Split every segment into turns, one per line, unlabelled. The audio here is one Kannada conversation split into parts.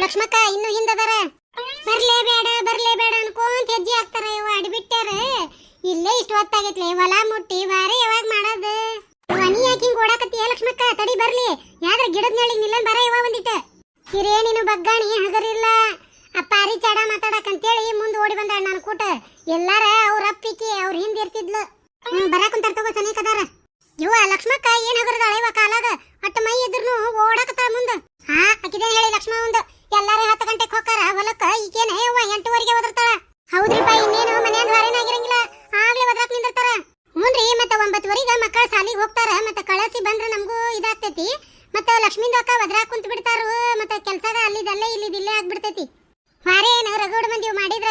ಲಕ್ಷ್ಮಕ್ಕ, ಇನ್ನು ಹಿಂದದಾರ? ಬರ್ಲೇ ಬೇಡ ಬರ್ಲೇ ಬೇಡ ಅನ್ಕೊಂತ ಹೆಜ್ಜೆ ಹಾಕ್ತಾರ ಇವ ಅಡ್ಬಿಟ್ಟಾರ ಇಲ್ಲೇ ಇಷ್ಟು ಹೊತ್ತಾಗೈತ್ಲೆ, ಹೊಲ ಮುಟ್ಟಿ, ಬಾರಿ ಯಾವಾಗ ಮಾಡೋದು? ಮನಿ ಯಾಕೆ ಹಿಂಗ್ ಓಡಾಕತ್ತೀಯ ಲಕ್ಷ್ಮಕ್ಕ? ತಡಿ ಬರ್ಲಿ. ಯಾವ್ದ್ರ ಗಿಡದ ನಳಿ ನಿಲ್ಲನ್ ಬರ ಇವ ಒಂದಿಟ್ಟ. ಹಿರೇನಿನು ಬಗ್ಗಾಣಿ, ಹಗರಿಲ್ಲ. ಅಪ್ಪ ಅರಿ ಚಾಡ ಮಾತಾಡಕಂತೇಳಿ ಮುಂದೆ ಓಡಿ ಬಂದಾಳ ಕೂಟ. ಎಲ್ಲಾರ ಅವ್ರ ಅಪ್ಪಿಕಿ, ಅವ್ರ ಹಿಂದ್ ಇರ್ತಿದ್ಲು. ಹ್ಮ್ ಬರಾಕುಂತಾರ ತಗೋ ಸನೇಕ ಅದಾರ ಇವ ಲಕ್ಷ್ಮಕ್ಕ ಏನ್ ಹಗರದಾಳ ಇವ ಕಾಲಾಗ? ಒಟ್ಟ ಮೈ ಎದ್ರು ಓಡಾಕತ್ತಾಳ ಮುಂದ. ಹಾ ಅಕಿದೇನ್ ಹೇಳಿ ಲಕ್ಷ್ಮ ಒಂದು ಎಲ್ಲಾರು ಹತ್ತು ಗಂಟೆಗೆ ಹೋಗಾರ ಹೊಲಕ್ಕ ಈಗೇನೆ ಯವ್ವ ಎಂಟುವರೆಗೆ ಒದರ್ತಾಳ ಹೌದ್ರಿಪ್ಪ ಇನ್ನೇನು ಮನ್ಯಾಗ ಹೊರೇನಾಗಿರಂಗಿಲ್ಲ ಆಗ್ಲೇ ಒದ್ರಾಕ್ ನಿಂದಿರ್ತಾರ ಹ್ಞೂನ್ರಿ ಮತ್ತೆ ಒಂಬತ್ತುವರೆಗೆ ಮಕ್ಕಳ ಸಾಲಿಗೆ ಹೋಗ್ತಾರ ಮತ್ತೆ ಕಳಸಿ ಬಂದ್ರೆ ನಮಗೂ ಇದಾಗ್ತೈತಿ ಮತ್ತೆ ಒದ್ರಾಕ್ ಕುಂತ ಬಿಡ್ತಾರು, ಮತ್ತೆ ಕೆಲ್ಸದ ಅಲ್ಲಿದಲ್ಲೇ ಇಲ್ಲಿದಿಲ್ಲೇ ಆಗ್ಬಿಡ್ತೈತಿ. ಹಾರೇ ಏನ ರಗಡ್ ಮಂದಿ ಮಾಡಿದ್ರ,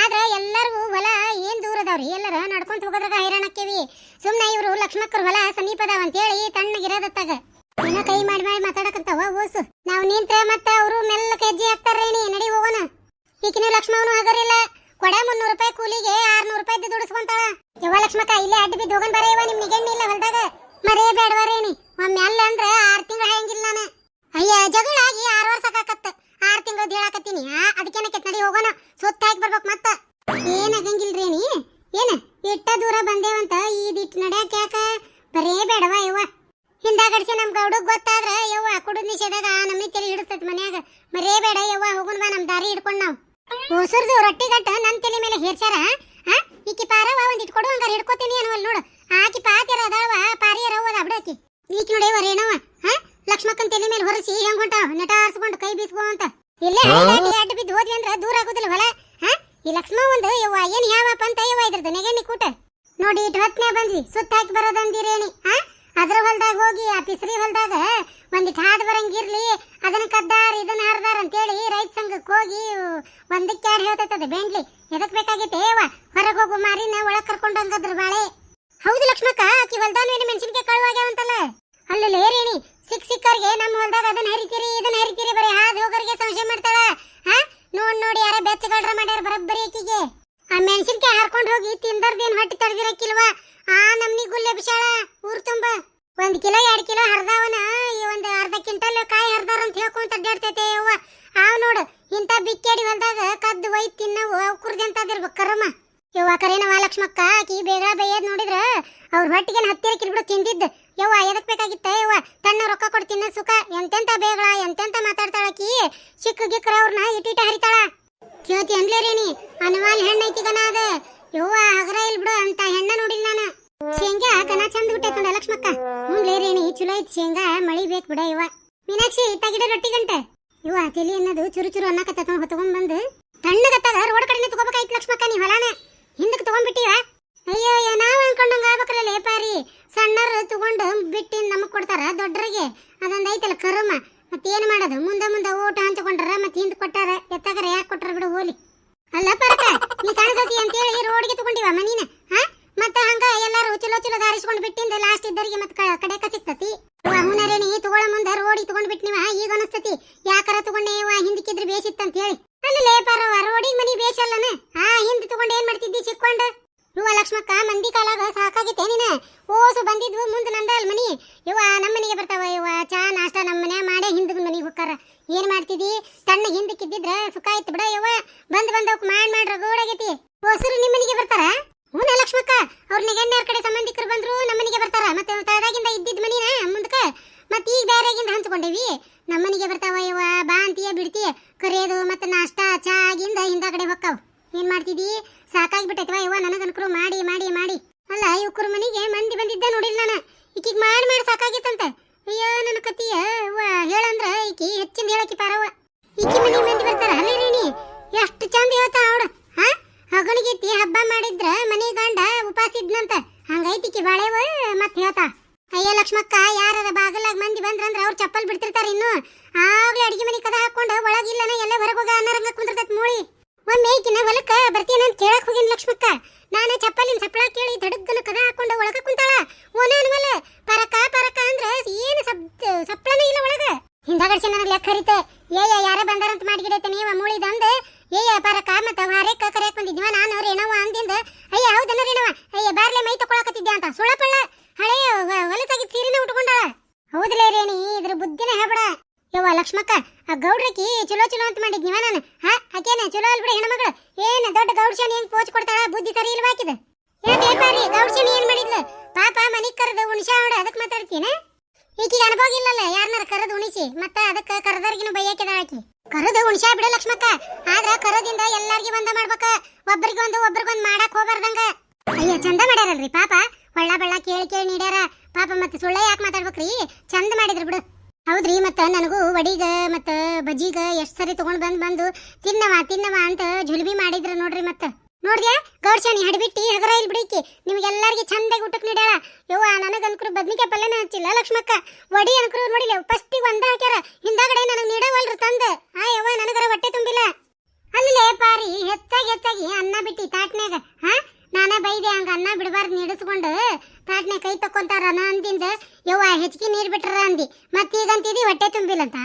ಆದ್ರ ಎಲ್ಲರಿಗೂ ಹೊಲ ಏನ್ ದೂರ ಅದಾವ್ರಿ? ಎಲ್ಲರ ನಡ್ಕೊಂತ ಹೋಗೋದ್ರಾಗ ಹೈರಾಣಕ್ಕೇವಿ ಸುಮ್ನೆ ಇವ್ರು ಲಕ್ಷ್ಮಕ್ಕರ ಹೊಲ ಸಮೀಪ ಅದಾವ ಅಂತೇಳಿ ತಣ್ಣಗಿರೋದತ್ತಾಗ ಏನೋ ಕೈ ಮಾಡಿ ಮಾಡಿ ಮಾತಾಡಕಂತಾವ ಓಸು. ನಾವ್ ನಿಂತ್ರ ಮತ್ತ ಅವರು ಮೆಲ್ಲ ಹೆಜ್ಜೆ ಹಾಕ್ತಾರೇಣಿ ನಡಿ ಹೋಗೋಣ. ಈಕಿನ ಲಕ್ಷ್ಮವನು ಹಗರಿಲ್ಲ ಕೊಡ ಮುನ್ನೂರು ರೂಪಾಯಿ ಕೂಲಿಗೆ ಆರ್ನೂರು ರೂಪಾಯಿ ದುಡಿಸ್ಕೊಂತಾಳ ಯವ್ವ ಲಕ್ಷ್ಮಕ್ಕ, ಇಲ್ಲೇ ಅಡ್ಡ ಬಿದ್ದು ಹೋಗನ್ ಬರ ಇವ ನಿಮ್ ನಿಗಣ್ಣಿ ಇಲ್ಲ ಹೊಲ್ದಾಗ. ಮರೇ ಬೇಡವರೇನಿ ಒಮ್ಮೆ ಅಂದ್ರ ಆರ್ ತಿಂಗಳ ಹಾಯಂಗಿಲ್ಲ ನಾನು. ಅಯ್ಯ ಜಗಳ ಆಗಿ ಆರು ವರ್ಷ ಸಾಕಾಕತ್ತ ಆರ್ ತಿಂಗಳು ಹೇಳಾಕತ್ತೀನಿ. ಆ ಅದಕ್ಕೇನಕ್ಕೆ ನಡಿ ಹೋಗೋಣ. ಸುತ್ತ ಹಾಕಿ ಬರ್ಬೇಕು ಮತ್ತ. ಏನಾಗಂಗಿಲ್ರಿ ನೀ? ಏನ? ಇಟ್ಟ ದೂರ ಬಂದೇವಂತ ಇದಿಟ್ಟು ನಡ್ಯಾಕ ಯಾಕ? ಬರೇ ಬೇಡವ ಯವ್ವ? ಹಿಂದಾಗಡ್ಸಿ ನಮ್ ಗೌಡಗ್ ಗೊತ್ತಾದ್ರ, ಯವ್ವ, ಕುಡುದ್ ನಿಷೇಧಾಗ ನಮ್ಮ ತಲೆ ಹಿಡಿಸ್ತೈತಿ ಮನ್ಯಾಗ. ಬರೇ ಬೇಡ ಯವ್ವ, ಹೋಗುನ್ ಬಾ ನಮ್ ದಾರಿ ಹಿಡ್ಕೊಂಡು ನಾವು. ಹೊಸರ್ದು ರೊಟ್ಟಿ ಗಟ್ಟ ನನ್ ತಲೆ ಮೇಲೆ ಹೇರ್ಸಾರ ಹಾ ಈಕಿ ಪಾರವ ಒಂದ್ ಇಟ್ಕೊಡು ಹಂಗಾರ ಹಿಡ್ಕೋತೀನಿ ಅನ್ನವಲ್ ನೋಡು. ಆಕಿ ಪಾತಿರ ಅದಾವ ಪಾರಿಯರ ಹೋದ ಅಬ್ಡಾಕಿ. ಈಕಿ ನೋಡಿ ರೇಣವ ಹಾ ಲಕ್ಷ್ಮಕ್ಕನ್ ತಲೆ ಮೇಲೆ ಹೊರಸಿ ಹೆಂಗ್ ಹೊಂಟ? ನೆಟ ಆರ್ಸ್ಕೊಂಡು ಕೈ ಬೀಸ್ಕೋ ಅಂತ. ಇಲ್ಲೇ ಅಡ್ಡ ಬಿದ್ದು ಹೋದ್ವಿ ಅಂದ್ರ ದೂರ ಆಗುದಿಲ್ಲ ಹೊಲ. ಹಾ? ಈ ಲಕ್ಷ್ಮ ಒಂದು ಯವ್ವ ಏನ್ ಯಾವಪ್ಪ ಅಂತ ಯವ್ವ ಇದ್ರದ್ದು ನೆಗೆಣ್ಣಿ ಕೂಟ. ನೋಡಿ ಇಟ್ ಹೊತ್ನೆ ಬಂದ್ವಿ. ಸುತ್ತ ಹಾಕಿ ಬರೋದಂದಿರೇಣಿ ಹಾ? ಅದ್ರ ಹೊಲ್ದಾಗ ಹೋಗಿ ಆ ಪಿಸ್ರಿ ಹೊಲ್ದಾಗ ಒಂದಿಟ್ ಹಾದ್ ಬರಂಗಿರ್ಲಿ ಅದನ್ನ ಕದ್ದಾರ ಇದನ್ನ ಹರ್ದಾರ ಅಂತೇಳಿ ರೈತ ಸಂಘಕ್ಕೆ ಹೋಗಿ ಒಂದಕ್ಕೆ ಎರಡು ಹೇಳ್ತೈತದ ಬೆಂಡ್ಲಿ ಎದಕ್ ಬೇಕಾಗಿತ್ತೆ ಏವ ಹೊರಗೆ ಹೋಗು ಮಾರಿನ ಒಳಗ್ ಕರ್ಕೊಂಡು ಹಂಗದ್ರ ಬಾಳೆ. ಹೌದು ಲಕ್ಷ್ಮಕ್ಕ ಆಕಿ ಹೊಲ್ದಾನ ಮೆಣಸಿನ್ಕಾಯಿ ಕಳುವಾಗ್ಯಾವಂತಲ್ಲ. ಅಲ್ಲಲ್ಲ ಏರೇನಿ ಸಿಕ್ ಸಿಕ್ಕರ್ಗೆ ನಮ್ಮ ಹೊಲ್ದಾಗ ಅದನ್ನ ಹರಿತೀರಿ, ಇದನ್ನ ಹರಿತೀರಿ ಬರೀ. ಹಾದ್ ಹೋಗೋರಿಗೆ ಸಂಶಯ ಮಾಡ್ತಾಳ. ಹಾ? ನೋಡ್ ನೋಡಿ ಯಾರ ಬೆಚ್ಚಗಳ್ರ ಮಾಡ್ಯಾರ ಬರಬ್ಬರಿ ಆಕಿಗೆ. ಆ ಮೆಣಸಿನ್ಕಾಯಿ ಹಾರ್ಕೊಂಡು ಹೋಗಿ ತಿಂದರ್ದೇನ್ ಹೊಟ್ಟೆ ತಡೆದಿರಕ್ಕಿಲ್ವಾ? ಆ ನಮ್ನಿ ಗುಲ್ಲೆ ಬಿಶಾಳ ಊರ್ ತುಂಬ. ಒಂದ್ ಕಿಲೋ, ಎರಡ್ ಕಿಲೋ ಹರ್ದಾವನ, ಈ ಒಂದ್ ಅರ್ಧ ಕ್ವಿಂಟಲ್ ಕಾಯಿ ಹರ್ದಾರ ಅಂತ ಹೇಳ್ಕೊಂತ ಅಡ್ಡಾಡ್ತೈತೆ ಅವ್ವ ಆವ್ ನೋಡು ಇಂಥ ಬಿಕ್ಕೇಡಿ ಹೊಲ್ದಾಗ ಕದ್ದು ಒಯ್ದು ತಿನ್ನವು ಕುರ್ದಿ ಅಂತದಿರ್ಬೇಕು ಕರಮ್ಮ ಯವ್ವ ಕರೇನವ ಲಕ್ಷ್ಮಕ್ಕ ಆಕಿ ಬೇಗ ಬೈಯದ್ ನೋಡಿದ್ರ, ಅವ್ರ ಹೊಟ್ಟಿಗೆ ಹತ್ತಿರ ಕಿರ್ಬಿಡು ತಿಂದಿದ್ದು. ಯವ್ವ, ಎದಕ್ ಬೇಕಾಗಿತ್ತ? ಯವ್ವ ತಣ್ಣ ರೊಕ್ಕ ಕೊಡ್ತೀನಿ ಸುಖ. ಎಂತೆಂತ ಬೇಗಳ, ಎಂತೆಂತ ಮಾತಾಡ್ತಾಳ ಚಿಕ್ಕ ಗಿಕ್ಕರ ಅವ್ರನ್ನ ಇಟ್ಟಿಟ ಹರಿತಾಳ. ಕೇಳ್ತಿ ಅನವಾಲ್ ಹೆಣ್ಣ ಐತಿಗನ ಅದ. ಯವ್ವ, ಹಗರ ಇಲ್ ಬಿಡು, ಅಂತ ಹೆಣ್ಣ ನೋಡಿಲ್ಲ ನಾನು. ಶೇಂಗಾ ಗನ ಚಂದ ಬಿಟ್ಟೈತ್ ನೋಡ ಲಕ್ಷ್ಮಕ್ಕ. ಹ್ಞೂ ರೇಣಿ ಚಲೋ ಐತಿ ಶೇಂಗಾ, ಮಳಿ ಬೇಕು ಬಿಡ ಯವ್ವ. ಮೀನಾಕ್ಷಿ, ತಗಿಡ ರೊಟ್ಟಿ ಗಂಟೆ. ಯವ್ವ, ತಲಿ ಅನ್ನೋದು ಚುರು ಚುರು ಅನ್ನಕತ್ತ ಹೊತ್ಕೊಂಡ್ ಬಂದು. ತಣ್ಣಗತ್ತಾಗ ರೋಡ್ ಕಡೆನೆ ತಗೋಬೇಕಾಯ್ತು ಲಕ್ಷ್ಮಕ್ಕ ನೀ ಹೊಲಾನ. ಹಿಂದಕ್ಕೆ ತಗೊಂಡ್ಬಿಟ್ಟಿವ ಅಯ್ಯೋ ನಾವ್ ಸಣ್ಣರು ತಗೊಂಡು ಬಿಟ್ಟು ನಮಗ್ ಕೊಡ್ತಾರ, ದೊಡ್ಡರಿಗೆ. ಅದೊಂದ್ ಐತಲ್ಲ ಕರ್ಮ. ಮತ್ತೇನ್ ಮಾಡೋದು? ಮುಂದೆ ಮುಂದೆ ಊಟ ಹಂಚ್ಕೊಂಡ್ರ ಮತ್ತೆ ಹಿಂದೆ ಕೊಟ್ಟಾರ, ಎತ್ತಾಗರ ಯಾಕೆ ಕೊಟ್ಟಾರ ಬಿಡು ಹೋಲಿ. ಅಲ್ಲ ಪರಕ, ನೀ ಸಣ್ಣ ಸಸಿ ಅಂತೇಳಿ ರೋಡ್ಗೆ ತಗೊಂಡಿವ ಮನೀನ? ಹಾ? ಮತ್ತೆ ಹಂಗ ಎಲ್ಲಾರು ಚಲೋ ಚಲೋ ದಾರಿಸ್ಕೊಂಡ್ ಬಿಟ್ಟಿಂದ ಲಾಸ್ಟ್ ಇದ್ದರಿಗೆ ಮತ್ತ ಕಡೆಕ ಸಿಕ್ತತಿ ಹುನರೇಣಿ ತಗೊಳ ಮುಂದ ರೋಡಿಗೆ ತಗೊಂಡ್ ಬಿಟ್ಟಿವ ಈಗ ಅನಸ್ತತಿ. ಯಾಕಾರ ತಗೊಂಡೇವ ಹಿಂದಕ್ಕಿದ್ರೆ ಬೇಸಿತ್ತಂತ ಹೇಳಿ ಅಲ್ಲಿ ಪರವ ರೋಡಿಗೆ ಮನಿ ಬೇಸಲ್ಲನ ಹಾ, ಹಿಂದೆ ತಗೊಂಡ್ ಏನ್ ಮಾಡ್ತಿದ್ದಿ ಸಿಕ್ಕೊಂಡ್ ಲಕ್ಷ್ಮಕ್ಕ, ಮಂದಿ ಕಾಲಾಗ ಸಾಕಾಗಿತ್ತೆ ನೀನ ಓಸು ಬಂದಿದ್ವು, ಮುಂದೆ ನಂದಲ್ ಮನಿ. ಇವ ನಮ್ಮ ಮನೆಗೆ ಬರ್ತಾವ ಇವ ಚಾ, ನಾಷ್ಟ ನಮ್ಮ ಮನೆ, ಮಾಡೇ ಹಿಂದದ ಮನೆಗೆ ಹೋಗ್ತಾರ ಏನ್ ಮಾಡ್ತಿದಿ? ತಣ್ಣ ಹಿಂದಕ್ಕಿದ್ದಿದ್ರ ಸುಖ ಆಯ್ತು ಬಿಡ ಇವ ಬಂದ್ ಬಂದವಕ್ ಮಾಡ್ ಮಾಡ್ರ ಗೋಡಾಗೈತಿ ಹೊಸರು ನಿಮ್ಮ ಮನೆಗೆ ಬರ್ತಾರ? ಹ್ಞೂ ಲಕ್ಷ್ಮಕ್ಕ ಅವ್ರ ನೆಗಣ್ಣವ್ರ ಕಡೆ ಸಂಬಂಧಿಕರು ಬಂದ್ರು ನಮ್ಮ ಮನೆಗೆ ಬರ್ತಾರ. ಮತ್ತೆ ತಳದಾಗಿಂದ ಇದ್ದಿದ್ ಮನಿನ ಮುಂದಕ ಮತ್ತೆ ಈಗ ಬೇರೆಗಿಂದ ಹಂಚ್ಕೊಂಡೇವಿ. ನಮ್ಮ ಮನೆಗೆ ಬರ್ತಾವ ಇವ ಬಾ ಅಂತೀಯ ಬಿಡ್ತೀಯ ಕರೆಯೋದು ಮತ್ತೆ ನಾಷ್ಟ ಚಾ ಆಗಿಂದ ಹಿಂದ ಕಡೆ ಹೊಕ್ಕಾವ್ ಏನ್ ಮಾಡ್ತಿದಿ ಸಾಕಾಗ್ಬಿಟ್ಟೈತವ ಇವ ನನಗ ಅನುಕೂಲ ಮಾಡಿ ಮಾಡಿ ಮಾಡಿ ಅಲ್ಲ ಇವ್ಕರ ಮನೆಗೆ ಮಂದಿ ಬಂದಿದ್ದ ನೋಡಿಲ್ಲ ನಾನು ಈಕಿಗ್ ಮಾಡಿ ಮಾಡಿ ಸಾಕಾಗಿತ್ತಂತ ಅಯ್ಯೋ ನನ್ನ ಕತಿಯ ಅವ್ವ ಹೇಳಂದ್ರ ಈಕಿ ಹೆಚ್ಚಿಂದ ಹೇಳಕಿ ಪಾರವ್ವ ಈಕಿ ಮನೆ ಮಂದಿ ಬರ್ತಾರ ಅಲ್ಲೇ ರೇಣಿ ಎಷ್ಟು ಚಂದ ಹೇಳ್ತಾಳ ಅವಳು ಹಾ ಹಗಣಿಗೆತ್ತಿ ಹಬ್ಬ ಮಾಡಿದ್ರ ಮನೆ ಗಂಡ ಉಪಾಸ ಇದ್ನಂತ ಹಂಗೈತಿಕಿ ಬಾಳೆವ ಮತ್ತೆ ಹೇಳ್ತಾ, ಅಯ್ಯ ಲಕ್ಷ್ಮಕ್ಕ ಯಾರ ಬಾಗಲಾಗ ಮಂದಿ ಬಂದ್ರಂದ್ರ ಅವ್ರು ಚಪ್ಪಲ್ ಬಿಡ್ತಿರ್ತಾರ ಇನ್ನು. ಆಗ್ಲೇ ಅಡಿಗೆ ಮನೆ ಕದ ಹಾಕೊಂಡು ಒಳಗಿಲ್ಲನ ಎಲ್ಲ ಹೊರಗೆ ಹೋಗ ಅನ್ನರಂಗ ಕುಂದಿರ್ತೈತ್ ಮೂಳಿ. ಒಮ್ಮೆ ಈಕಿನ ಹೊಲಕ್ಕ ಬರ್ತೀನ ಅಂತ ಕೇಳಕ್ ಹೋಗಿನ್ ಲಕ್ಷ್ಮಕ್ಕ. ನಾನು ಚಪ್ಪಲಿನ ಸಪ್ಪಳ ಕೇಳಿ ದಡಗ್ಗನ ಕದ ಹಾಕೊಂಡು ಒಳಗ ಕುಂತಾಳ. ಓನ ಅನ್ವಲ್ಲ ಪರಕ ಪರಕ ಅಂದ್ರೆ ಏನು ಸಪ್ ಸಪ್ಪಳನೇ ಇಲ್ಲ ಒಳಗ. ಹಿಂದಗಡ್ಸಿ ನನಗೆ ಲೆಕ್ಕ ಹರಿತೆ. ಏಯ ಯಾರ ಬಂದಾರಂತ ಮಾಡಿಗಿಡೈತೆ ನೀವ ಮೂಳಿದಂದ ಏಯ ಪರಕ ಮತ್ತ ಹಾರೇಕ ಕರೆಯಕ್ ಬಂದಿದ್ವ ನಾನು ಏನವ ಅಂದಿಂದ. ಅಯ್ಯ ಹೌದನ ರೇಣವ ಅಯ್ಯ, ಬಾರ್ಲೆ ಮೈ ತಕೊಳಕತ್ತಿದ್ದೆ ಅಂತ. ಸುಳಪಳ್ಳ. ಹಳೆ ಹೊಲಸಾಗಿ ಸೀರೆನ ಉಟ್ಕೊಂಡಾಳ. ಹೌದಲೇ ರೇಣಿ, ಇದ್ರ ಬುದ್ಧಿನ ಹೇಳ್ಬೇಡ. ಯವ್ವ, ಲಕ್ಷ್ಮಕ್ಕ, ಆ ಗೌಡ್ರಕಿ ಚಲೋ ಚಲೋ ಅಂತ ಮಾಡಿದ್ ನೀವ ನಾನು. ಹಾ, ಆಕೇನ ಚಲೋ ಅಲ್ ಬಿಡ ಹೆಣ್ಮಗಳು. ಏನ ದೊಡ್ಡ ಗೌಡ್ಶನಿ ಹೆಂಗ್ ಪೋಚ್ ಕೊಡ್ತಾಳ, ಬುದ್ಧಿ ಸರಿ ಏ ಯಾಕೆ ಪಾರಿ ಗೌಡ್ಶನಿ ಏನ್ ಮಾಡಿದ್ಲು? ಪಾಪ ಮನಿಗ್ ಕರೆದು ಅವಡ ಅದಕ್ಕೆ ಮಾತಾಡ್ತೀನ ಈಕಿಗೆ ಅನುಭವ ಇಲ್ಲಲ್ಲ ಯಾರನ್ನಾರ ಕರೆದು ಉಣಿಸಿ, ಮತ್ತ ಅದಕ್ಕ ಕರೆದವ್ರಿಗಿನ ಬೈಯಾಕಿದ ಆಕಿ. ಕರೆದು ಉಣಿಸಾ ಬಿಡ ಲಕ್ಷ್ಮಕ್ಕ, ಆದ್ರ ಕರದಿಂದ ಎಲ್ಲಾರ್ಗಿ ಬಂದ ಮಾಡ್ಬೇಕ. ಒಬ್ಬರಿಗೊಂದು ಒಬ್ರಿಗೊಂದು ಮಾಡಕ್ ಹೋಗ್ಬಾರ್ದಂಗ. ಅಯ್ಯ, ಚಂದ ಮಾಡ್ಯಾರಲ್ರಿ ಪಾಪ. ಹೊಳ್ಳ ಬಳ್ಳ ಕೇಳಿ ಕೇಳಿ ನೀಡ್ಯಾರ. ಪಾಪ ಮತ್ತೆ ಸುಳ್ಳ ಯಾಕೆ ಮಾತಾಡ್ಬೇಕ್ರಿ? ಚಂದ ಮಾಡಿದ್ರು ಬಿಡು. ಹೌದ್ರಿ, ಮತ್ತ ನನಗೂ ವಡಿಗ ಮತ್ತ ಬಜ್ಜಿಗ ಎಷ್ಟ್ ಸರಿ ತಗೊಂಡ್ ಬಂದ್ ಬಂದು, ತಿನ್ನವ ತಿನ್ನವ ಅಂತ ಜುಲ್ಬಿ ಮಾಡಿದ್ರ ನೋಡ್ರಿ ಮತ್ತ. ನೋಡ್ದ್ಯಾ ಗೌಡ್ಶಾಣಿ ಹಡಬಿಟ್ಟಿ ಹಗರ ಇಲ್ಲಿ ಬಿಡಿಕಿ ನಿಮ್ಗೆಲ್ಲರಿಗೆ ಚಂದಾಗಿ ಊಟಕ್ಕೆ ನೀಡ್ಯಾಳ. ಯವ್ವ ನನಗನ್ಕರು ಬದ್ನಿಕಾಯಿ ಪಲ್ಯನ ಹಚ್ಚಿಲ್ಲ, ಲಕ್ಷ್ಮಕ್ಕ. ವಡಿ ಅನ್ಕರು ನೋಡಿಲ್ಲ ಫಸ್ಟಿಗೆ ಒಂದ ಹಾಕ್ಯಾರ. ಹಿಂದಾಗಡೆ ನನಗೆ ನೀಡವಲ್ರು ತಂದ. ಆ, ಯವ್ವ, ನನಗರ ಹೊಟ್ಟೆ ತುಂಬಿಲ್ಲ. ಅಲ್ಲೇ ಪಾರಿ, ಹೆಚ್ಚಾಗಿ ಹೆಚ್ಚಾಗಿ ಅನ್ನ ಬಿಟ್ಟಿ ತಾಟ್ನ್ಯಾಗ. ಹಾ? ನಾನೇ ಬೈದೆ, ಹಂಗ ಅನ್ನ ಬಿಡಬಾರ್ದು, ನೀಡಿಸ್ಕೊಂಡು ತಾಟ್ನ್ಯಾಗ ಕೈ ತಕ್ಕೊಂತಾರ ಅನ್ನ ಅಂದಿಂದ. ಯವ್ವ, ಹೆಚ್ಚಿಗೆ ನೀರು ಬಿಟ್ರ ಅಂದಿ. ಮತ್ತೀಗಂತಿದಿ, ಹೊಟ್ಟೆ ತುಂಬಿಲ್ಲ ಅಂತ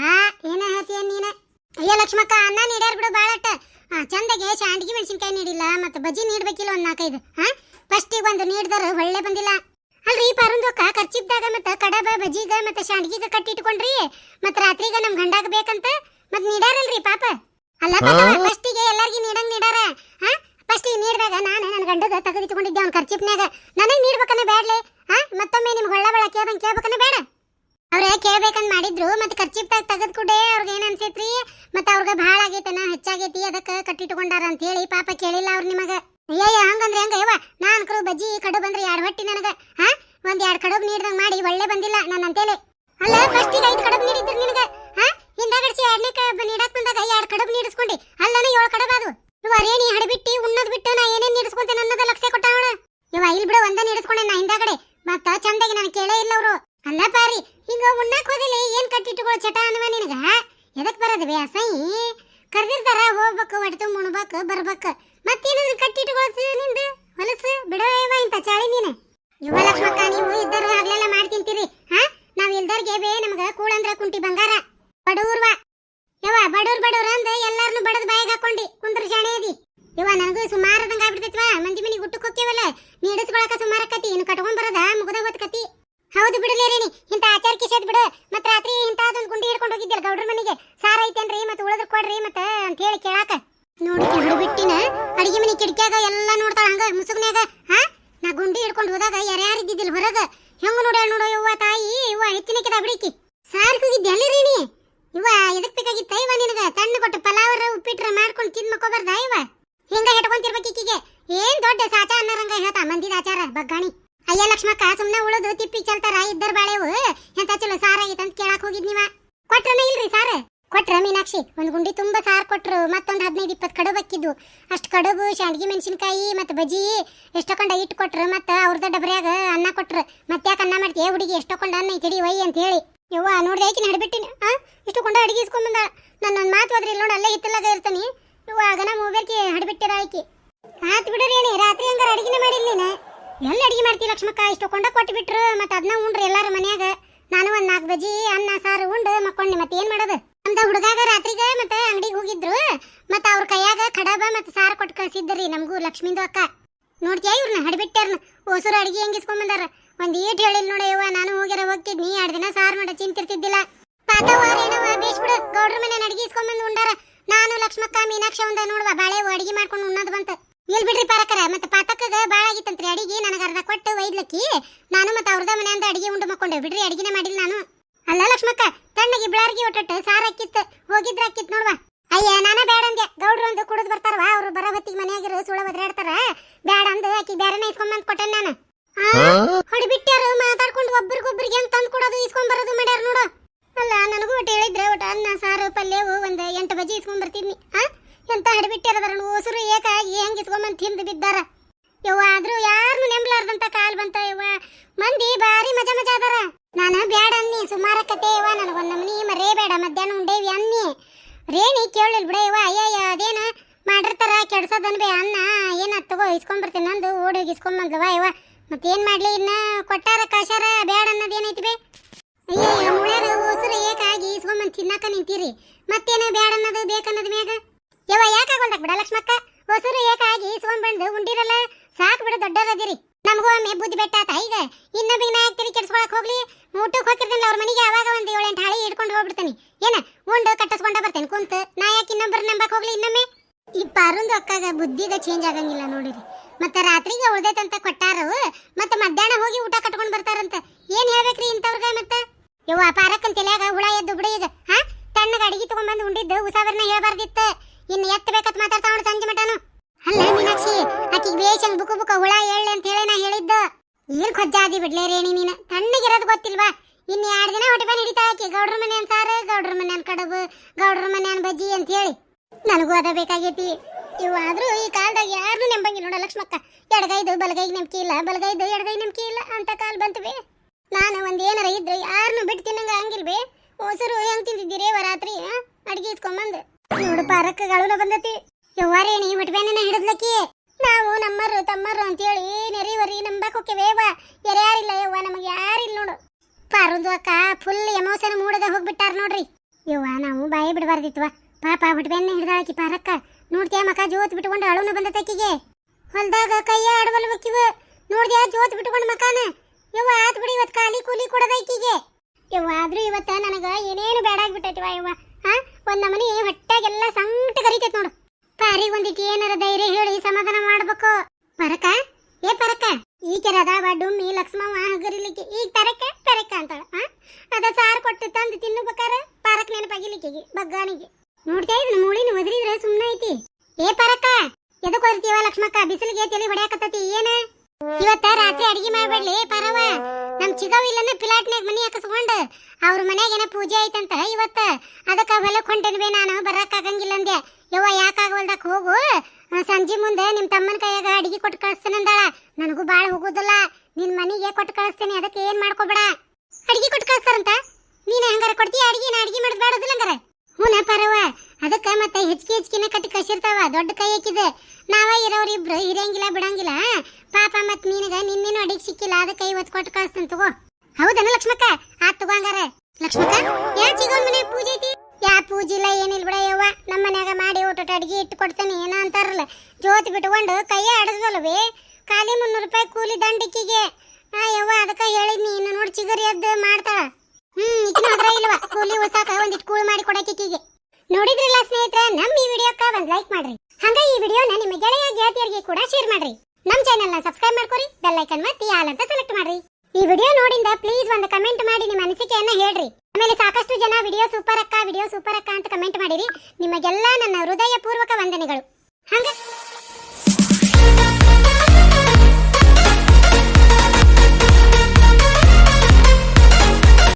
ಏನ ಹೇಳ್ತೀಯ ನೀನ? ಅಯ್ಯ, ಲಕ್ಷ್ಮಕ್ಕ, ಅನ್ನ ನೀಡ್ಯಾರ ಬಿಡು ಬಾಳಟ ಆ ಚಂದಗೆ ಶಾಂಡ್ಗಿ ಮೆಣಸಿನ್ಕಾಯಿ ನೀಡಿಲ್ಲ ಮತ್ತೆ ಬಜ್ಜಿ ನೀಡ್ಬೇಕಿಲ್ಲ ಒಂದ್ ನಾಲ್ಕೈದು. ಹಾ ಫಸ್ಟಿಗೆ ಒಂದು ನೀಡ್ದಾರ ಒಳ್ಳೆ ಬಂದಿಲ್ಲ. ಅಲ್ರಿ ಪರಂದೊಕ್ಕ ಖರ್ಚಿಪ್ದಾಗ ಮತ್ತೆ ಕಡಬ ಬಜ್ಜಿಗ ಮತ್ತೆ ಶಾಂಡ್ಗಿಗ ಕಟ್ಟಿಟ್ಕೊಂಡ್ರಿ. ಮತ್ತೆ ರಾತ್ರಿಗ ನಮ್ಮ ಗಂಡಾಗ ಬೇಕಂತ ಮತ್ ನೀಡಾರಲ್ರಿ ಪಾಪ. ಅಲ್ಲ ಫಸ್ಟಿಗೆ ಎಲ್ಲರಿಗೂ ನೀಡಂಗ್ ನೀಡಾರ ಹಾ ಫಸ್ಟಿಗೆ ನೀಡಿದಾಗ ನಾನು ನನ್ನ ಗಂಡದ ತೆಗೆದಿಟ್ಕೊಂಡಿದ್ದೆ ಅವ್ನ ಖರ್ಚಿಪ್ನಾಗ ನನಗ್ ನೀಡ್ಬೇಕನ್ನ ಬ್ಯಾಡ್ಲೆ ಹಾ ಮತ್ತೊಮ್ಮೆ ನಿಮ್ಗೆ ಹೊಳ್ಳ ಬಳ ಕೇಳ್ದಂಗ್ ಕೇಳ್ಬೇಕನ್ನ ಬೇಡ ಅವ್ರ ಮಾಡಿದ್ರು, ಮತ್ತೆ ಖರ್ಚಿಪ್ದಾಗ ತೆಗೆದ್ ಕೂಡೇ ಅವ್ರಿಗೆ ಏನು ಅನ್ಸೈತ್ರಿ? ಮತ್ತೆ ಅವ್ರಿಗೆ ಭಾಳ ಆಗೈತನ, ಹೆಚ್ಚಾಗೈತಿ, ಅದಕ್ಕೆ ಕಟ್ಟಿಟ್ಕೊಂಡಾರ ಅಂತ ಹೇಳಿ ಪಾಪ ಕೇಳಿಲ್ಲ ಅವ್ರು ನಿಮಗೆ. ಅಯ್ಯಯ್ಯ, ಹಂಗಂದ್ರೆ ಹೆಂಗ? ಯವ್ವ, ನಾ ಅನ್ಕರು ಬಜ್ಜಿ ಕಡುಬು ಅಂದ್ರೆ ಎರಡು ಹೊಟ್ಟಿ ನನಗೆ. ಹಾ? ಒಂದ್ ಎರಡು ಕಡುಬು ನೀಡ್ದಂಗ್ ಮಾಡಿ, ಒಳ್ಳೆ ಬಂದಿಲ್ಲ ನನ್ನ ಅಂತೇಳಿ. ಅಲ್ಲ ಫಸ್ಟಿಗೆ ಐದು ಕಡುಬು ನೀಡಿದ್ರು ನಿನಗೆ. ಹಾ? ಹಿಂದಾಗಡ್ಸಿ ಎರಡನೇ ಕಡುಬು ನೀಡಕ್ ಬಂದಾಗ ಎರಡು ಕಡುಬು ನೀಡಿಸ್ಕೊಂಡಿ ಅಲ್ಲನ ಏಳು ಕಡುಬು ಅದು. ಇವ ರೇಣಿ ಹಡಬಿಟ್ಟಿ ಉಣ್ಣೋದ್ ಬಿಟ್ಟು ನಾ ಏನೇನ್ ನೀಡಿಸ್ಕೊಂತೇನೆ ಅನ್ನೋದ ಲಕ್ಷ್ಯ ಕೊಟ್ಟಾವಣ ಇವ ಇಲ್ಲಿ ಬಿಡು, ಒಂದ ನೀಡಿಸ್ಕೊಂಡೆ ನಾ ಹಿಂದಾಗಡೆ ಮತ್ತ ಚಂದಾಗಿ ನಾನು ಕೇಳೇ ಇಲ್ಲ ಅವರು ಅಲ್ಲ ಪಾರಿ ಹಿಂಗ ಉಣ್ಣಾಕ್ ಹೋದಲ್ಲಿ ಏನ್ ಕಟ್ಟಿಟ್ಕೊಳ್ಳೋ ಚಟ ಅನ್ನವ ನಿನಗ ಎದಕ್ ಬರೋದು ಬೇ ಅಸಹ್ಯ ಕರ್ದಿರ್ತಾರ ಹೋಗ್ಬೇಕು ಹೊಟ್ಟೆ ತುಂಬ ಉಣ್ಬೇಕು ಬರ್ಬೇಕು ಮತ್ತೇನಾದ್ರು ಕಟ್ಟಿಟ್ಕೊಳ್ತೀವಿ ನಿಂದು ಹೊಲಸು ಬಿಡವ ಇಂತ ಚಾಳಿ ನೀನು ಯುವ ಲಕ್ಷ್ಮಕ್ಕ ನೀವು ಇದ್ದರು ಹಗಲೆಲ್ಲ ಮಾಡಿ ತಿಂತೀರಿ ಹಾ ನಾವ್ ಇಲ್ದರ್ಗೆ ಬೇ ನಮ್ಗ ಕೂಳಂದ್ರ ಕುಂಟಿ ಬಂಗಾರ. ಬಡೂರ್ವ. ಯವ್ವ, ಬಡೂರ್ ಬಡೂರ್ ಅಂದ ಎಲ್ಲಾರನು ಬಡದ್ ಬಾಯಿಗೆ ಹಾಕೊಂಡಿ. ಕುಂದ್ರ ಶಾಣೆ ಅದಿ. ಯವ್ವ, ನನಗೂ ಸುಮಾರದಂಗ ಆಗ್ಬಿಡ್ತೈತ್ವ? ಮಂದಿ ಮನಿಗೆ ಗುಟ್ಟಕ್ಕೆ ಹೋಗ್ತೇವಲ್ಲ? ನೀಡಿಸ್ಕೊಳಕ ಸುಮಾರ ಕತಿ ಇನ್ನು ಕಟ್ಕೊಂಡ್ ಬರೋದ ಮುಗದ ಹೋದ್ ಹೌದು ಬಿಡಲೇ ರೀ ಇಂತ ಆಚಾರ ಕಿಸೇದ್ ಬಿಡು. ಮತ್ ರಾತ್ರಿ ಇಂತ ಅದೊಂದು ಗುಂಡಿ ಹಿಡ್ಕೊಂಡು ಹೋಗಿದ್ದಿಲ್ಲ ಗೌಡ್ರ ಮನೆಗೆ? ಸಾರ ಐತೇನ್ರಿ? ಮತ್ತೆ ಉಳದ್ರ ಕೊಡ್ರಿ ಮತ್ತೆ ಅಂತ ಹೇಳಿ ಕೇಳಾಕ. ನೋಡಿ ಬಿಟ್ಟಿನ. ಅಡಿಗೆ ಮನಿ ಕಿಟಕಿಯಾಗ ಎಲ್ಲ ನೋಡ್ತಾಳ ಹಂಗ ಮುಸುಗ್ನ್ಯಾಗ. ಹಾ? ನಾ ಗುಂಡಿ ಹಿಡ್ಕೊಂಡು ಹೋದಾಗ ಯಾರ್ಯಾರು ಇದ್ದಿದ್ದಿಲ್ಲ ಹೊರಗ? ಹೆಂಗ ನೋಡ್ಯಾಳ ನೋಡೋ ಯವ್ವ ತಾಯಿ? ಇವ್ವ ಹೆಚ್ಚಿನ ಕಿದ ಬಿಡಿಕಿ ಸಾರ್ ಹೋಗಿದ್ದೆ ಅಲ್ಲಿ ರೇಣಿ ಇವ ಎದಕ್ ಬೇಕಾಗಿತ್ತ ಇವ ನಿನಗ ತಣ್ಣ ಕೊಟ್ಟು ಪಲಾವರ ಉಪ್ಪಿಟ್ರ ಮಾಡ್ಕೊಂಡು ತಿಂದ್ ಮಕ್ಕೋಬಾರ್ದ ಇವ ಹಿಂಗ ಹೆಟ್ಕೊಂತಿರ್ಬೇಕು ಈಕಿಗೆ ಏನ್ ದೊಡ್ಡ ಸಾಚ ಅನ್ನರಂಗ ಹೇಳ್ತಾ ಮಂದಿದ ಆಚಾರ ಬಗ್ಗಾಣಿ ಅಯ್ಯ ಲಕ್ಷ್ಮಕ್ಕ ಸುಮ್ನೆ ಉಳಿದು ತಿಪ್ಪಿ ಚಲ್ತಾರ ಇದ್ದರ್ ಬಾಳೆವು ಎಂತ ಚಲೋ ಸಾರ ಆಗೈತೆ ಅಂತ ಕೇಳಾಕ್ ಹೋಗಿದ್ ನೀವ ಕೊಟ್ರನ ಇಲ್ರಿ ಸಾರ ಕೊಟ್ರ ಮೀನಾಕ್ಷಿ ಒಂದ್ ಗುಂಡಿ ತುಂಬಾ ಸಾರ್ ಕೊಟ್ರು ಮತ್ತೊಂದ್ ಹದಿನೈದು ಇಪ್ಪತ್ತು ಕಡಬು ಅಕ್ಕಿದ್ವು ಅಷ್ಟು ಕಡಬು ಶಾಂಡ್ಗಿ ಮೆಣಸಿನ್ಕಾಯಿ ಮತ್ತು ಬಜ್ಜಿ ಎಷ್ಟೊಕೊಂಡ ಇಟ್ಟು ಕೊಟ್ರು ಮತ್ತು ಅವ್ರದ ಡಬ್ರ್ಯಾಗ ಅನ್ನ ಕೊಟ್ರು. ಯಾಕೆ ಅನ್ನ ಮಾಡ್ತೀಯ ಹುಡುಗಿ, ಎಷ್ಟೊಕೊಂಡ ಅನ್ನ ಐತಿ ವೈ ಅಂತ ಹೇಳಿ. ಯವ್ವ ನೋಡ್ರಿ ಆಕಿ ನಡ್ಬಿಟ್ಟಿನಿ. ಆ, ಇಷ್ಟು ಕೊಂಡ ಅಡಿಗೆ ಇಸ್ಕೊಂಬಂದ ನನ್ನ ಒಂದು ಮಾತು ಹೋದ್ರಿ ನೋಡಿ ಅಲ್ಲೇ ಹಿತ್ತಲಾಗ ಇರ್ತಾನಿ. ಇವ್ವ ನಾ ಮೊಬೈಲ್ಗೆ ಹಡ್ಬಿಟ್ಟಿರ ಆಕಿ. ಆತ್ ಬಿಡ್ರಿ ಏನಿ ರಾತ್ರಿ ಹಂಗಾರ ಅಡುಗೆನೇ ಮಾಡಿಲ್ಲ ನೀನು. ಎಲ್ಲಿ ಅಡಿಗೆ ಮಾಡ್ತಿ ಲಕ್ಷ್ಮಕ್ಕ? ಇಷ್ಟು ಕೊಂಡ ಕೊಟ್ಟು ಬಿಟ್ರು ಮತ್ತೆ ಅದನ್ನ ಉಂಡ್ರಿ ಎಲ್ಲಾರ ಮನ್ಯಾಗ. ನಾನು ಒಂದ್ ನಾಲ್ಕು ಬಜಿ ಅನ್ನ ಸಾರು ಉಂಡು ಮಕ್ಕೊಂಡಿ ಮತ್ತೆ ಏನ್ ಮಾಡೋದು ನಮ್ದ ಹುಡುಗಾಗ ರಾತ್ರಿಗ ಮತ್ತೆ ಅಂಗಡಿಗೆ ಹೋಗಿದ್ರು ಮತ್ತೆ ಅವ್ರ ಕೈಯಾಗ ಕಡಬ ಮತ್ತೆ ಸಾರು ಕೊಟ್ಟು ಕಳ್ಸಿದ್ರಿ ನಮಗೂ ಲಕ್ಷ್ಮಿಂದು ಅಕ್ಕ ನೋಡ್ತೀಯ ಇವ್ರನ್ನ ಹಡ್ಬಿಟ್ಟಾರ್ನ ಹೊಸರು ಅಡಿಗೆ ಹೆಂಗ್ ಇಸ್ಕೊಂಬಂದಾರ ಒಂದ್ ಈಟ್ ಹೇಳಿಲ್ ನೋಡ ಯವ್ವ ನಾನು ಹೋಗ್ಯಾರ ಹೋಗ್ತಿದ್ನಿ ಎರಡ್ ದಿನ ಸಾರು ಮಾಡ ಚಿಂತಿರ್ತಿದ್ದಿಲ್ಲ ಪಾತವಾರೇನವ ಬೇಷ್ ಬಿಡು ಗೌಡ್ರ ಮನೆ ಅಡಿಗೆ ಇಸ್ಕೊಂಬಂದು ಉಂಡಾರ ನಾನು ಲಕ್ಷ್ಮಕ್ಕ ಮೀನಾಕ್ಷ ಒಂದ ನೋಡುವ ಬಾಳೆ ಅಡಿಗೆ ಮಾಡ್ಕೊಂಡು ಉಣ್ಣೋದು ಬಂತ ಇಲ್ ಬಿಡ್ರಿ ಪಾರಕರ ಮತ್ತೆ ಪಾತಕ್ಕಗ ಬಾಳ ಆಗಿತ್ತಂತ್ರಿ ಅಡಿಗೆ ನನಗೆ ಅರ್ಧ ಕೊಟ್ಟು ಒಯ್ದ್ಲಕ್ಕಿ ನಾನು ಮತ್ತೆ ಅವ್ರದ ಅಂದ ಅಡಿಗೆ ಉಂಡು ಮಕ್ಕೊಂಡೆ. ಬಿಡ್ರಿ ಅಡಿಗೆನೇ ಮಾಡಿಲ್ಲ ನಾನು. ಅಲ್ಲ ಲಕ್ಷ್ಮಕ್ಕ ತಣ್ಣಗೆ ಬಿಳಾರ್ಗಿ ಒಟ್ಟಟ್ಟು ಸಾರ ಅಕ್ಕಿತ್ತು ಹೋಗಿದ್ರ ಹಾಕಿತ್ತು ನೋಡ್ವಾ. ಅಯ್ಯ ನಾನ ಬೇಡ ಅಂದೆ ಗೌಡ್ರು ಒಂದು ಕುಡಿದು ಬರ್ತಾರವ? ಅವ್ರು ಬರೋ ಹೊತ್ತಿಗೆ ಮನೆಯಾಗಿರು ಸುಳ ಬದ್ರಾಡ್ತಾರ ಬೇಡ ಅಂದು ಆಕಿ ಬೇರೆನೇ ಇಸ್ಕೊಂಬಂದ್ ಕೊಟ್ಟೆ ನಾನು. ಹೊಡಿಬಿಟ್ಟಾರು ಮಾತಾಡ್ಕೊಂಡು ಒಬ್ರಿಗೊಬ್ರಿಗೆ ಹೆಂಗ್ ತಂದು ಕೊಡೋದು ಇಸ್ಕೊಂಡ್ ಬರೋದು ಮಾಡ್ಯಾರ ನೋಡು. ಅಲ್ಲ ನನಗೂ ಒಟ್ಟು ಹೇಳಿದ್ರೆ ಒಟ್ಟು ಅನ್ನ ಸಾರು ಪಲ್ಯವು ಒಂದು ಎಂಟು ಬಜಿ ಇಸ್ಕೊಂಡ್ ಬರ್ತೀನಿ ಆ? ಎಂತ ಹಡಿಬಿಟ್ಟಿರದಾರ ಓಸುರು ಏಕಾಗಿ ಹೆಂಗ್ ಇಸ್ಕೊಂಬಂದ್ ತಿಂದು ಬಿದ್ದಾರ. ಯವ್ವ, ಆದ್ರೂ ಯಾರನ್ನು ನೆಂಬ್ಲಾರ್ದಂತ ಕಾಲ್ ಬಂತ ಯವ್ವ? ಮಂದಿ ಬಾರಿ ಮಜಾ ಮಜಾ ಅದಾರ. ನಾನು ಬ್ಯಾಡ ಅನ್ನಿ, ಸುಮಾರ ಕತೆ ಯವ್ವ ನನಗೊಂದ್ ನಮ್ನಿ ಮರೇ ಬೇಡ, ಮಧ್ಯಾಹ್ನ ಉಂಡೇವಿ ಅನ್ನಿ. ರೇಣಿ ಕೇಳಿಲ್ ಬಿಡ ಯವ್ವ ಅಯ್ಯ ಅದೇನ ಮಾಡಿರ್ತಾರ ಕೆಡ್ಸೋದನ್ ಬೇ ಅನ್ನ ಏನ ತಗೋ ಇಸ್ಕೊಂಬರ್ತೀನಿ ನಂದು ಓಡೋಗಿ ಇಸ್ಕೊಂಬಂದ್ಲವ ಯವ್ವ. ಮತ್ತೇನ್ ಮಾಡ್ಲಿ ಇನ್ನ? ಕೊಟ್ಟಾರ, ಕಾಶಾರ, ಬ್ಯಾಡ ಅನ್ನೋದೇನೈತಿ ಬೇ? ಅಯ್ಯಯ್ಯ ಮುಳ್ಯಾಗ ಉಸಿರು ಏಕಾಗಿ ಇಸ್ಕೊಂಬಂದ್ ತಿನ್ನಾಕ ನಿಂತೀರಿ. ಮತ್ತೇನ ಬ್ಯಾಡ ಅನ್ನೋದು ಬೇಕನ್ನೋದು ಮ್ಯಾಗ? ಯವ್ವ ಯಾಕಾಗೋಲ್ದಾಗ ಬಿಡ ಲಕ್ಷ್ಮಕ್ಕ? ಹೊಸರು ಏಕಾಗಿ ಇಸ್ಕೊಂಡ್ಬಂದು ಉಂಡಿರಲ್ಲ? ಸಾಕು ಬಿಡು ದೊಡ್ಡರದಿರಿ. ನಮಗೂ ಒಮ್ಮೆ ಬುದ್ಧಿ ಬೆಟ್ಟ ಆತ. ಈಗ ಇನ್ನೊಬ್ಬಿಗೆ ನಾ ಕೆಡ್ಸ್ಕೊಳಕ್ ಹೋಗ್ಲಿ. ಊಟಕ್ಕೆ ಹೋಗಿರ್ತೀನಿ ಅವ್ರ ಮನೆಗೆ, ಅವಾಗ ಒಂದು ಏಳೆಂಟು ಹಾಳಿ ಹಿಡ್ಕೊಂಡು ಹೋಗ್ಬಿಡ್ತೀನಿ. ಏನ? ಉಂಡು ಕಟ್ಟಿಸ್ಕೊಂಡ ಬರ್ತೇನೆ. ಕುಂತ ನಾ ಯಾಕೆ ಇನ್ನೊಬ್ಬರು ನಂಬಕ್ ಹೋಗ್ಲಿ ಇನ್ನೊಮ್ಮೆ. ಈ ಪಾರುಂದು ಅಕ್ಕಾಗ ಬುದ್ಧಿಗ ಚೇಂಜ್ ಆಗಂಗಿಲ್ಲ ನೋಡಿರಿ. ಮತ್ತೆ ರಾತ್ರಿಗೆ ಉಳ್ದೈತಂತ ಕೊಟ್ಟಾರು. ಮತ್ತೆ ಮಧ್ಯಾಹ್ನ ಹೋಗಿ ಊಟ ಕಟ್ಕೊಂಡು ಬರ್ತಾರಂತ. ಏನ್ ಹೇಳ್ಬೇಕ್ರಿ ಇಂಥವ್ರಿಗೆ ಮತ್ತೆ? ಯವ್ವ ಪಾರಕ್ಕನ್ ತಲೆಯಾಗ ಹುಳ ಎದ್ದು ಬಿಡು ಈಗ. ಹಾ? ತಣ್ಣಗೆ ಅಡಿಗೆ ತಗೊಂಡ್ಬಂದು ಉಂಡಿದ್ದು, ಉಸಾವರ್ನ ಇನ್ನ ಇನ್ನು ಎತ್ತಬೇಕತ್ ಮಾತಾಡ್ತಾ ನೋಡಿ ಸಂಜೆ ಮಟನು ಅಲ್ಲ ಮೀನಾಕ್ಷಿ, ಆಕಿ ಬೇಷಂಗ್ ಬುಕು ಬುಕ ಹುಳ ಹೇಳಿ ಅಂತ ಹೇಳಿ ನಾ ಹೇಳಿದ್ದ. ಏನ್ ಕೊಜ್ಜಾದಿ ಬಿಡ್ಲೇ ರೇಣಿ ನೀನು? ತಣ್ಣಗಿರೋದು ಗೊತ್ತಿಲ್ವಾ? ಇನ್ ಎರಡು ದಿನ ಹೊಟ್ಟೆ ಬಂದು ಹಿಡಿತಾ ಆಕಿ, ಗೌಡ್ರ ಮನೆ ಸಾರು ಗೌಡ್ರ ಮನೆ ಕಡಬು, ಗೌಡ್ರ ಮನೆ ಬಜ್ಜಿ ಅಂತ ಹೇಳಿ. ನನಗೂ ಅದ ಬೇಕಾಗೈತಿ. ಇವಾದ್ರೂ ಈ ಕಾಲದಾಗ ಯಾರನ್ನೂ ನಂಬಂಗಿಲ್ಲ ನೋಡ ಲಕ್ಷ್ಮಕ್ಕ. ಎಡಗೈದು, ಬಲಗೈಗೆ ನಂಬಿಕೆ ಇಲ್ಲ, ಬಲಗೈದು ಎಡಗೈ ನಂಬಿಕೆ ಇಲ್ಲ ಅಂತ ಕಾಲ ಬಂತವೆ. ನಾನು ಒಂದ್ ಏನಾರ ಇದ್ರೆ ಯಾರನ್ನು ಬಿಟ್ಟು ತಿನ್ನಂಗ ಹಂಗಿಲ್ವೇ? ಹೊಸರು ಹೆಂಗ್ ತಿಂದಿದ್ದೀರಿ ವರಾತ್ರಿ ಅಡಿಗೆ ಇಸ್ಕೊಂಬಂದು. ನೋಡು ಅರಕ್ಕಗಳು ಬಂದತಿ. ಯವ್ವಾರೇಣಿ ಹೊಟ್ಟೆಬೇನ ಹಿಡಿದ್ಲಕ್ಕಿ? ನಾವು ನಮ್ಮರು ತಮ್ಮರು ಅಂತೇಳಿ ನೆರೆವರಿ ನಂಬಕ್ ಹೋಗ್ಯವೇವ ಯಾರಿಲ್ಲ ಯವ್ವ, ನಮಗೆ ಯಾರಿಲ್ಲ ನೋಡು. ಪಾರುಂದು ಅಕ್ಕ ಫುಲ್ ಎಮೋಷನ್ ಮೂಡದ ಹೋಗ್ಬಿಟ್ಟಾರ ನೋಡ್ರಿ. ಯವ್ವ, ನಾವು ಬಾಯಿ ಬಿಡಬಾರ್ದಿತ್ವ. ಪಾಪ ಹೊಟ್ಟೆಬೇನ ಹಿಡ್ದಾಳಕಿ ಪಾರಕ್ಕ. ನೋಡ್ತೀಯ ಮಕ, ಜೋತ್ ಬಿಟ್ಕೊಂಡು ಅಳುನ ಬಂದತಕ್ಕಿಗೆ ಹೊಲ್ದಾಗ ಕೈಯ ಆಡವಲ್ ಬಕ್ಕಿವ ನೋಡ್ದ್ಯಾ, ಜೋತ್ ಬಿಟ್ಕೊಂಡು ಮಕಾನ? ಯವ್ವ, ಆತ್ ಬಿಡಿ ಇವತ್ ಖಾಲಿ ಕೂಲಿ ಕೊಡದೈಕಿಗೆ ಯವ್ವ, ಆದ್ರೂ ಇವತ್ತ ನನಗ ಏನೇನು ಬೇಡ ಆಗ್ಬಿಟ್ಟೈತಿವ ಯವ್ವ. ಹಾ ಒಂದ್ ನಮನಿ ಹೊಟ್ಟಾಗೆಲ್ಲ ಸಂಕಟ ಕರಿತೈತ್ ನೋಡು. ಪಾರಿ ಒಂದಿಟ್ಟು ಏನಾರ ಧೈರ್ಯ ಹೇಳಿ ಸಮಾಧಾನ ಮಾಡ್ಬೇಕು. ಪರಕ? ಏ ಪರಕ? ಈ ರದಾವ ಡುಮ್ಮಿ ಲಕ್ಷ್ಮವ್ವ ಹಗರಿಲಿಕ್ಕೆ. ಈಗ ತರಕ ತರಕ ಅಂತಾಳ ಅದ ಸಾರು ಕೊಟ್ಟು ತಂದು ತಿನ್ನುಬೇಕಾರ? ಪಾರಕ್ ನೆನಪಾಗಿಲಿಕ್ಕಿಗೆ, ಬಗ್ಗಾಣಿಗೆ. ನೋಡ್ತಾ ಇದ್ನ ಮೂಳಿನ ಒದರಿದ್ರೆ ಸುಮ್ಮನೆ ಐತಿ. ಏ ಪರಕ? ಎದಕ್ಕೆ ಹೊರ್ತೀವ ಲಕ್ಷ್ಮಕ್ಕ? ಬಿಸಿಲಿಗೆ ತಲೆ ಹೊಡ್ಯಾಕತ್ತತಿ, ಏನ? ಇವತ್ತ ರಾತ್ರಿ ಅಡಿಗೆ ಮಾಡ್ಬೇಡ್ಲಿ ಪರವ ನಮ್ ಚಿಗವ್ ಇಲ್ಲನ ಪಿಲಾಟ್ನಾಗ ಮನಿ ಹಾಕಸ್ಕೊಂಡ, ಅವ್ರ ಮನ್ಯಾಗ ಏನ ಪೂಜೆ ಐತಂತ ಇವತ್ತ. ಅದಕ್ಕ ಹೊಲಕ್ ಹೊಂಟೇನ್ಬೇ ನಾನು, ಬರಕ್ ಆಗಂಗಿಲ್ಲ ಅಂದೆ. ಯವ್ವ ಯಾಕಾಗವಲ್ದಕ್ ಹೋಗು? ಸಂಜಿ ಮುಂದೆ ನಿಮ್ ತಮ್ಮನ ಕೈಯಾಗ ಅಡಿಗೆ ಕೊಟ್ಟು ಕಳಿಸ್ತೇನೆ ಅಂದಾಳ. ನನಗೂ ಬಾಳ ಹೋಗುದಿಲ್ಲ. ನಿನ್ ಮನಿಗೆ ಕೊಟ್ಟು ಕಳಿಸ್ತೇನೆ, ಅದಕ್ಕೆ ಏನ್ ಮಾಡ್ಕೋಬೇಡ. ಅಡಿಗೆ ಕೊಟ್ಟು ಕಳಿಸ್ತಾರಂತ? ನೀನ್ ಹಂಗಾರ ಕೊಡ್ತೀಯ? ಅಡಿಗೆ ನಾ ಅಡಿಗೆ ಮಾಡೋದು ಬೇಡದಿಲ್ಲ ಹಂಗಾರ. ಹ್ಞೂ ಪರವ ಅದಕ್ಕ ಮತ್ತೆ ಹೆಚ್ಚಿಗೆ ಹೆಚ್ಚಿಗೆನ ಕಟ್ಟಿ ಕಸಿರ್ತಾವ ದೊಡ್ಡ ಕೈ ಹಾಕಿದೆ. ನಾವ ಇರೋರು ಇಬ್ರು ಹಿರಿಯಂಗಿಲ್ಲ, ಬಿಡಂಗಿಲ್ಲ. ಪಾಪ ಮತ್ ನಿನಗ ನಿನ್ನೇನು ಅಡಿಗೆ ಸಿಕ್ಕಿಲ್ಲ, ಅದಕ್ಕೆ ಇವತ್ತು ಕೊಟ್ಟು ಕಳಿಸ್ತೇನೆ ತಗೋ. ಹೌದನ ಲಕ್ಷ್ಮಕ್ಕ? ಆ, ತಗೋ ಹಂಗಾರ. ಲಕ್ಷ್ಮಕ್ಕ, ಯಾ ಚಿಗೋನ್ ಮನೆ ಪೂಜೆ ಐತಿ? ಯಾ ಪೂಜೆ ಇಲ್ಲ, ಏನಿಲ್ಲ ಬಿಡ ಯವ್ವ. ನಮ್ಮ ಮನ್ಯಾಗ ಮಾಡಿ ಊಟ ಅಡಿಗೆ ಇಟ್ಟು ಕೊಡ್ತೇನೆ ಏನೋ ಅಂತಾರಲ್ಲ. ಜೋತ್ ಬಿಟ್ಕೊಂಡು ಕೈಯ ಆಡದಲ್ವೇ ಖಾಲಿ ಮುನ್ನೂರು ರೂಪಾಯಿ ಕೂಲಿ ದಂಡಿಕಿಗೆ. ಆ, ಯವ್ವ, ಅದಕ್ಕ ಹೇಳಿದ್ನಿ, ಇನ್ನು ನೋಡಿ ಚಿಗರಿ ಎದ್ದು ಮಾಡ್ತಾಳ. ಹ್ಮ್, ಈಗಿನ ಅದ್ರ ಕೂಲಿ ಉಸಾಕ ಒಂದಿಟ್ ಕೂಲ್ ಮಾಡಿ ಕೊಡಕ್ಕಿಗೆ ನೋಡಿದ್ರಲ್ಲ ಸ್ನೇಹಿತರೆ ನಮ್ ಈ ವಿಡಿಯೋಕ್ಕ ಒಂದ್ ಲೈಕ್ ಮಾಡ್ರಿ. ಹಂಗ ಈ ವಿಡಿಯೋನ ನಿಮ್ಮ ಗೆಳೆಯ, ಗೆಳತಿಯರಿಗೆ ಕೂಡ ಶೇರ್ ಮಾಡ್ರಿ. ನಮ್ ಚಾನೆಲ್ನ ಸಬ್ಸ್ಕ್ರೈಬ್ ಮಾಡ್ಕೊರಿ ಬೆಲ್ ಐಕನ್ ಒತ್ತಿ ಆಲ್ ಅಂತ ಸೆಲೆಕ್ಟ್ ಮಾಡ್ರಿ. ಈ ವಿಡಿಯೋ ನೋಡಿಂದ ಪ್ಲೀಸ್ ಒಂದ್ ಕಮೆಂಟ್ ಮಾಡಿ ನಿಮ್ಮ ಅನಿಸಿಕೆಯನ್ನ ಹೇಳ್ರಿ. ಆಮೇಲೆ ಸಾಕಷ್ಟು ಜನ ವಿಡಿಯೋ ಸೂಪರ್ ಅಕ್ಕ, ವಿಡಿಯೋ ಸೂಪರ್ ಅಕ್ಕ ಅಂತ ಕಮೆಂಟ್ ಮಾಡಿರಿ. ನಿಮಗೆಲ್ಲ ನನ್ನ ಹೃದಯ ಪೂರ್ವಕ ವಂದನೆಗಳು. ಹಂಗ?